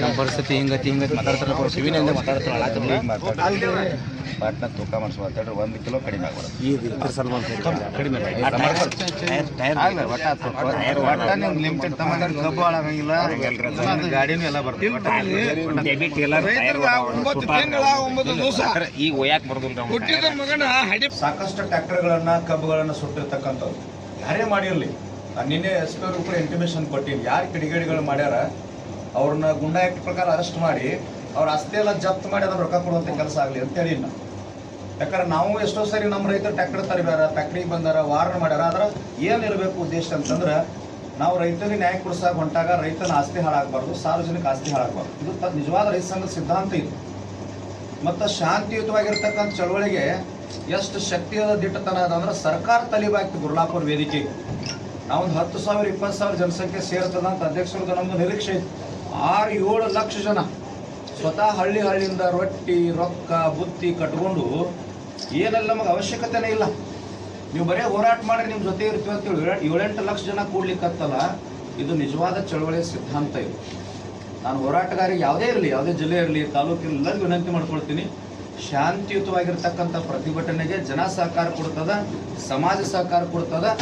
ನಮ್ಮ ಪರಿಸ್ಥಿತಿ ಹಿಂಗ ಹಿಂಗತಿ ಮಾತಾಡ್ತಾರ ಕಿವಿನಿಂದ ಮಾತಾಡ್ತಾರ. ಪಾಟ್ನ ತೂಕ ಮಾಡಿಸಿ ಮಾತಾಡ್ರಿ ಒಂದು ಕಿಲೋ ಕಡಿಮೆ ಆಗ್ಬಾರ್ದು ಕಡಿಮೆ. ಒಟ್ಟ ಲಿಮಿಟೆಡ್ ತಗೊಂಡ್ರೆ ಕಬ್ಬು ಹಾಳಾಗಂಗಿಲ್ಲ. ಗಾಡಿನೂ ಎಲ್ಲ ಬರ್ತದೆ. ಈಗ ಒಯ್ಯಾಕ್ ಬರೋದಿಲ್ಲ ಸಾಕಷ್ಟು ಟ್ರ್ಯಾಕ್ಟರ್ಗಳನ್ನ ಕಬ್ಬುಗಳನ್ನ ಸುಟ್ಟಿರ್ತಕ್ಕಂಥದ್ದು ಯಾರೇ ಮಾಡಿರಲಿ. ನಿನ್ನೆ ಎಸ್ ಪಿ ಕೂಡ ಇಂಟಿಮೇಷನ್ ಕೊಟ್ಟಿನಿ ಯಾರು ಕಿಡಿಗೇಡಿಗಳು ಮಾಡ್ಯಾರ, ಅವ್ರನ್ನ ಗುಂಡಾ ಆ್ಯಕ್ಟ್ ಪ್ರಕಾರ ಅರೆಸ್ಟ್ ಮಾಡಿ, ಅವ್ರ ಆಸ್ತಿ ಎಲ್ಲ ಜಪ್ತ್ ಮಾಡಿ ಅದನ್ನು ರೊಕ್ಕ ಕೊಡುವಂಥ ಕೆಲಸ ಆಗಲಿ ಅಂತೇಳಿ ನಾ ಯಾಕಂದ್ರೆ ನಾವು ಎಷ್ಟೋ ಸರಿ ನಮ್ಮ ರೈತರು ಟ್ಯಾಕ್ಟರ್ ತರಿಬ್ಯಾರ ಫ್ಯಾಕ್ಟ್ರಿಗೆ ಬಂದಾರ ವಾರ್ನ ಮಾಡ್ಯಾರ, ಆದ್ರೆ ಏನಿರಬೇಕು ಉದ್ದೇಶ ಅಂತಂದ್ರೆ ನಾವು ರೈತರಿಗೆ ನ್ಯಾಯ ಕೊಡ್ಸಕ್ಕೆ ಹೊಂಟಾಗ ರೈತನ ಆಸ್ತಿ ಹಾಳಾಗಬಾರ್ದು, ಸಾರ್ವಜನಿಕ ಆಸ್ತಿ ಹಾಳಾಗಬಾರ್ದು. ಇದು ನಿಜವಾದ ರೈತ ಸಂಘದ ಸಿದ್ಧಾಂತ ಇದು. ಮತ್ತು ಶಾಂತಿಯುತವಾಗಿರ್ತಕ್ಕಂಥ ಚಳವಳಿಗೆ ಎಷ್ಟು ಶಕ್ತಿಯಾದ ದಿಟ್ಟತನ ಅದ ಅಂದ್ರೆ ಸರ್ಕಾರ ತಲಿಬಾಕ್ತು ಗುರ್ಲಾಪುರ ವೇದಿಕೆ ನಾವೊಂದು ಹತ್ತು ಸಾವಿರ, ಇಪ್ಪತ್ತು ಸಾವಿರ ಜನಸಂಖ್ಯೆ ಸೇರ್ತದ ಅಂತ ಅಧ್ಯಕ್ಷರದ್ದು ನಮ್ಮ ನಿರೀಕ್ಷೆ ಇತ್ತು ಆರು ಏಳು ಲಕ್ಷ ಜನ ಸ್ವತಃ ಹಳ್ಳಿ ಹಳ್ಳಿಯಿಂದ ರೊಟ್ಟಿ, ರೊಕ್ಕ, ಬುತ್ತಿ ಕಟ್ಕೊಂಡು ಏನೆಲ್ಲ ನಮಗೆ ಅವಶ್ಯಕತೆನೇ ಇಲ್ಲ. ನೀವು ಬರೀ ಹೋರಾಟ ಮಾಡಿ ನಿಮ್ಮ ಜೊತೆ ಇರ್ತೀವಿ ಅಂತೇಳಿ ಏಳ್- ಏಳೆಂಟು ಲಕ್ಷ ಜನ ಕೂಡ್ಲಿಕ್ಕತ್ತಲ್ಲ, ಇದು ನಿಜವಾದ ಚಳವಳಿಯ ಸಿದ್ಧಾಂತ ಇದು. ನಾನು ಹೋರಾಟಗಾರಿಗೆ ಯಾವುದೇ ಇರಲಿ, ಯಾವುದೇ ಜಿಲ್ಲೆ ಇರಲಿ ತಾಲೂಕಿನ ಎಲ್ಲರಿಗೂ ವಿನಂತಿ ಮಾಡ್ಕೊಳ್ತೀನಿ. ಶಾಂತಿಯುತವಾಗಿರ್ತಕ್ಕಂಥ ಪ್ರತಿಭಟನೆಗೆ ಜನ ಸಹಕಾರ ಕೊಡ್ತದ, ಸಮಾಜ ಸಹಕಾರ ಕೊಡ್ತದ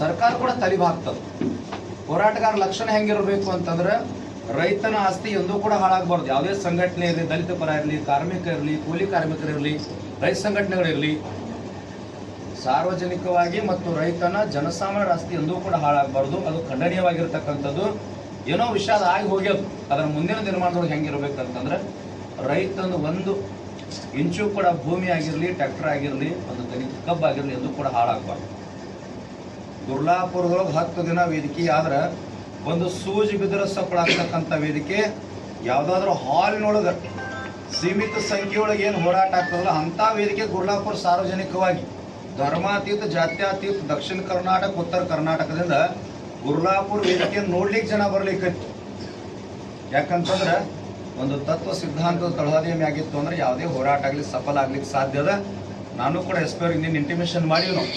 ಸರ್ಕಾರ ಕೂಡ ತಲಿಬಾಗ್ತದೆ ಹೋರಾಟಗಾರ ಲಕ್ಷಣ ಹೆಂಗಿರಬೇಕು ಅಂತಂದ್ರೆ ರೈತನ ಆಸ್ತಿ ಎಂದೂ ಕೂಡ ಹಾಳಾಗಬಾರ್ದು. ಯಾವುದೇ ಸಂಘಟನೆ ಇರಲಿ, ದಲಿತ ಪರ ಇರಲಿ, ಕಾರ್ಮಿಕ ಇರಲಿ, ಕೂಲಿ ಕಾರ್ಮಿಕರಿರಲಿ ರೈತ ಸಂಘಟನೆಗಳಿರಲಿ ಸಾರ್ವಜನಿಕವಾಗಿ ಮತ್ತು ರೈತನ ಜನಸಾಮಾನ್ಯರ ಆಸ್ತಿ ಎಂದೂ ಕೂಡ ಹಾಳಾಗಬಾರ್ದು. ಅದು ಖಂಡನೀಯವಾಗಿರ್ತಕ್ಕಂಥದ್ದು. ಏನೋ ವಿಷಯ ಅದು ಆಗಿ ಹೋಗ್ಯದು. ಅದರ ಮುಂದಿನ ನಿರ್ಮಾಣದೊಳಗೆ ಹೆಂಗಿರ್ಬೇಕಂತಂದ್ರೆ ರೈತನ ಒಂದು ಇಂಚು ಕೂಡ ಭೂಮಿ ಆಗಿರಲಿ, ಟ್ರ್ಯಾಕ್ಟರ್ ಆಗಿರಲಿ, ಒಂದು ತನಿ ಕಬ್ಬು ಆಗಿರಲಿ ಎಂದೂ ಕೂಡ ಹಾಳಾಗಬಾರ್ದು. ದುರ್ಲಾಪುರದೊಳಗೆ ಹತ್ತು ದಿನ ವೇದಿಕೆ ಆದ್ರೆ ಒಂದು ಸೂಜಿ ಬಿದ್ದರೆ ಸಪ್ಪಳಾಗ್ತಕ್ಕಂಥ ವೇದಿಕೆ, ಯಾವುದಾದ್ರೂ ಹಾಲಿನೊಳಗೆ ಸೀಮಿತ ಸಂಖ್ಯೆಯೊಳಗೆ ಏನು ಹೋರಾಟ ಆಗ್ತದಲ್ಲ, ಅಂಥ ವೇದಿಕೆ ಗುರ್ಲಾಪುರ ಸಾರ್ವಜನಿಕವಾಗಿ ಧರ್ಮಾತೀತ, ಜಾತ್ಯಾತೀತ, ದಕ್ಷಿಣ ಕರ್ನಾಟಕ, ಉತ್ತರ ಕರ್ನಾಟಕದಿಂದ ಗುರ್ಲಾಪುರ ವೇದಿಕೆ ನೋಡ್ಲಿಕ್ಕೆ ಜನ ಬರ್ಲಿಕ್ಕೆ ಯಾಕಂತಂದ್ರೆ ಒಂದು ತತ್ವ ಸಿದ್ಧಾಂತದ ತಳಹದಿಯ ಆಗಿತ್ತು ಅಂದ್ರೆ ಯಾವುದೇ ಹೋರಾಟ ಆಗಲಿ, ಸಫಲ ಆಗ್ಲಿಕ್ಕೆ ಸಾಧ್ಯ ಅದ. ನಾನು ಕೂಡ ಎಸ್ಪೈರ್ ಇಂಟಿಮೇಶನ್ ಇಂಟಿಮೇಷನ್ ಮಾಡೀವಿ ನಾವು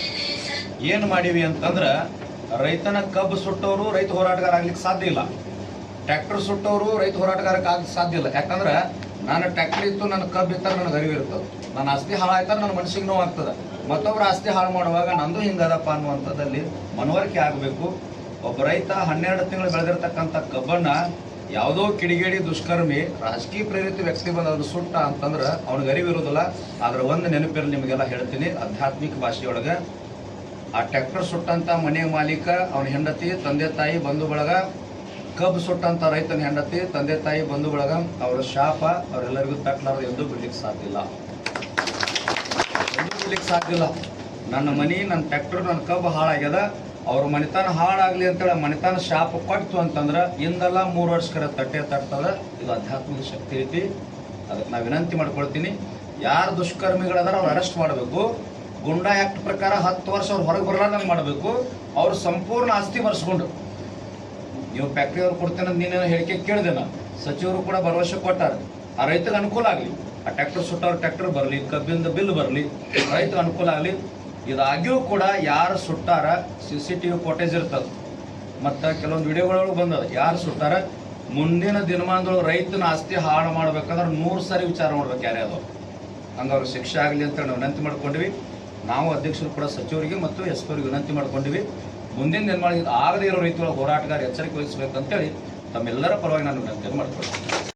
ಏನು ಮಾಡೀವಿ ಅಂತಂದ್ರೆ ರೈತನ ಕಬ್ಬು ಸುಟ್ಟವರು ರೈತ ಹೋರಾಟಗಾರ ಆಗ್ಲಿಕ್ಕೆ ಸಾಧ್ಯ ಇಲ್ಲ. ಟ್ರ್ಯಾಕ್ಟರ್ ಸುಟ್ಟವರು ರೈತ ಹೋರಾಟಗಾರಕ್ಕೆ ಆಗ ಸಾಧ್ಯ ಇಲ್ಲ. ಯಾಕಂದ್ರೆ ನಾನು ಟ್ರ್ಯಾಕ್ಟರ್ ಇತ್ತು, ನನ್ನ ಕಬ್ಬು ಇತ್ತಾರೆ ನನಗೆ ಅರಿವು ಇರ್ತದೆ. ನನ್ನ ಆಸ್ತಿ ಹಾಳಾಯ್ತಾರೆ ನನ್ನ ಮನಸ್ಸಿಗೆ ನೋವು ಆಗ್ತದೆ. ಮತ್ತೊಬ್ಬರ ಆಸ್ತಿ ಹಾಳು ಮಾಡುವಾಗ ನಂದು ಹಿಂಗದಪ್ಪ ಅನ್ನುವಂಥದ್ದಲ್ಲಿ ಮನವರಿಕೆ ಆಗಬೇಕು. ಒಬ್ಬ ರೈತ ಹನ್ನೆರಡು ತಿಂಗಳು ಬೆಳೆದಿರ್ತಕ್ಕಂಥ ಕಬ್ಬನ್ನ ಯಾವುದೋ ಕಿಡಿಗೇಡಿ ದುಷ್ಕರ್ಮಿ ರಾಜಕೀಯ ಪ್ರೇರಿತ ವ್ಯಕ್ತಿ ಬಂದ ಸುಟ್ಟ ಅಂತಂದ್ರೆ ಅವ್ನಿಗೆ ಗರಿವಿ ಇರೋದಿಲ್ಲ. ಆದ್ರೆ ಒಂದು ನೆನಪಿರಲಿ ನಿಮಗೆಲ್ಲ ಹೇಳ್ತೀನಿ, ಆಧ್ಯಾತ್ಮಿಕ ಭಾಷೆಯೊಳಗೆ ಆ ಟ್ರ್ಯಾಕ್ಟರ್ ಸುಟ್ಟಂತ ಮನೆ ಮಾಲೀಕ, ಅವನ ಹೆಂಡತಿ, ತಂದೆ ತಾಯಿ, ಬಂಧು ಬಳಗ ಕಬ್ಬು ಸುಟ್ಟಂತ ರೈತನ ಹೆಂಡತಿ, ತಂದೆ ತಾಯಿ, ಬಂಧು ಬಳಗ, ಅವರ ಶಾಪ ಅವರೆಲ್ಲರಿಗೂ ತಟ್ಟಲಾರದು ಎಂದು ಬಿಡ್ಲಿಕ್ಕೆ ಸಾಧ್ಯ ಇಲ್ಲ. ಬಿಡ್ಲಿಕ್ಕೆ ಸಾಧ್ಯ ಇಲ್ಲ. ನನ್ನ ಮನೆ, ನನ್ನ ಟ್ರ್ಯಾಕ್ಟರ್, ನನ್ನ ಕಬ್ಬು ಹಾಳಾಗ್ಯದ. ಅವ್ರ ಮನೆತನ ಹಾಳಾಗ್ಲಿ ಅಂತೇಳಿ ಮನೆತನ ಶಾಪ ಕೊಟ್ಟು ಅಂತಂದ್ರೆ ಇಂದಲ್ಲ ಮೂರು ವರ್ಷಕರ ತಟ್ಟೆ ತಟ್ಟದ ಇದು ಆಧ್ಯಾತ್ಮಿಕ ಶಕ್ತಿ ಐತಿ. ಅದಕ್ಕೆ ನಾ ವಿನಂತಿ ಮಾಡ್ಕೊಳ್ತೀನಿ, ಯಾರು ದುಷ್ಕರ್ಮಿಗಳಾದ್ರೆ ಅವ್ರು ಅರೆಸ್ಟ್ ಮಾಡಬೇಕು. ಗುಂಡಾ ಆ್ಯಕ್ಟ್ ಪ್ರಕಾರ ಹತ್ತು ವರ್ಷ ಅವ್ರು ಹೊರಗೆ ಬರಲಾರ್ದಂಗೆ ಮಾಡಬೇಕು. ಅವ್ರು ಸಂಪೂರ್ಣ ಆಸ್ತಿ ಬರ್ಸ್ಕೊಂಡು ನೀವು ಫ್ಯಾಕ್ಟ್ರಿ ಅವ್ರು ಕೊಡ್ತೇನೆ ನೀನೇನೋ ಹೇಳಿಕೆ ಕೇಳಿದೆ ನಾನು. ಸಚಿವರು ಕೂಡ ಭರವಸೆ ಕೊಟ್ಟಾರ. ಆ ರೈತಗೆ ಅನುಕೂಲ ಆಗಲಿ. ಆ ಟ್ಯಾಕ್ಟರ್ ಸುಟ್ಟವ್ರ ಟ್ಯಾಕ್ಟರ್ ಬರಲಿ, ಕಬ್ಬಿಂದ ಬಿಲ್ ಬರಲಿ ರೈತಗೆ ಅನುಕೂಲ ಆಗಲಿ. ಇದಾಗ್ಯೂ ಕೂಡ ಯಾರು ಸುಟ್ಟಾರ C C T V footage ಇರ್ತದೆ. ಮತ್ತು ಕೆಲವೊಂದು ವಿಡಿಯೋಗಳೊಳಗೆ ಬಂದದ. ಯಾರು ಸುಟ್ಟಾರ, ಮುಂದಿನ ದಿನಮಾನದೊಳಗೆ ರೈತನ ಆಸ್ತಿ ಹಾಳು ಮಾಡ್ಬೇಕಂದ್ರೆ ನೂರು ಸಾರಿ ವಿಚಾರ ಮಾಡ್ಬೇಕು ಯಾರೇ ಅದು ಹಂಗೆ ಅವ್ರಿಗೆ ಶಿಕ್ಷೆ ಆಗಲಿ ಅಂತ ನಾವು ವಿನಂತಿ ಮಾಡ್ಕೊಂಡಿವಿ. ನಾವು ಅಧ್ಯಕ್ಷರು ಕೂಡ ಸಚಿವರಿಗೆ ಮತ್ತು ಎಸ್ ಪಿ ಅವರಿಗೆ ವಿನಂತಿ ಮಾಡಿಕೊಂಡಿವಿ. ಮುಂದಿನ ನಿರ್ಮಾಣ ಆಗದೇ ಇರೋ ರೀತಿಯೊಳಗೆ ಹೋರಾಟಗಾರ ಎಚ್ಚರಿಕೆ ವಹಿಸಬೇಕಂತೇಳಿ ತಮ್ಮೆಲ್ಲರ ಪರವಾಗಿ ನಾನು ವಿನಂತಿಯನ್ನು ಮಾಡ್ಕೊಳ್ತೀನಿ